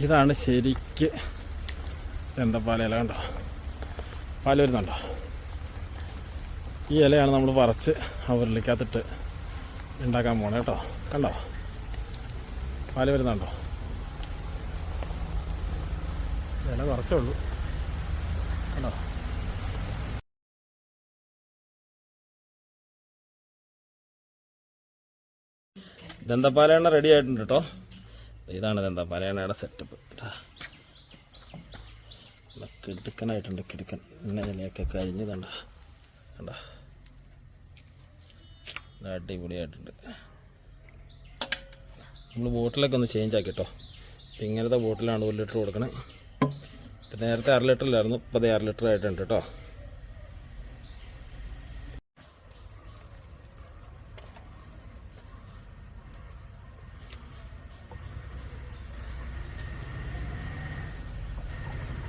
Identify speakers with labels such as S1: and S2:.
S1: ഇതാണ് ശരിക്ക് എന്താ ഇല കണ്ടോ? പാൽ വരുന്നുണ്ടോ? ഈ ഇലയാണ് നമ്മൾ പറിച്ച് ആ ഉരുളിക്കകത്തിട്ട് ഉണ്ടാക്കാൻ പോണേ കേട്ടോ. കണ്ടോ? പാൽ വരുന്നുണ്ടോ? ഇല കുറച്ചേ ഉള്ളൂ. കണ്ടോ? ദന്തപ്പാലയണ റെഡി ആയിട്ടുണ്ട് കേട്ടോ. ഇതാണ് ദന്തപ്പാലയണയുടെ സെറ്റപ്പ് കിടുക്കനായിട്ടുണ്ട് കിടുക്കൻ. ഇങ്ങനെ നിലയൊക്കെ കഴിഞ്ഞ് കണ്ട കണ്ട അടിപൊളിയായിട്ടുണ്ട്. നമ്മൾ ബോട്ടിലൊക്കെ ഒന്ന് ചേഞ്ച് ആക്കി കേട്ടോ ഇങ്ങനത്തെ ബോട്ടിലാണ് ഒരു ലിറ്റർ കൊടുക്കണേ. ഇപ്പം നേരത്തെ അര ലിറ്ററിലായിരുന്നു ഇപ്പം അത് അര ലിറ്റർ ആയിട്ടുണ്ട് കേട്ടോ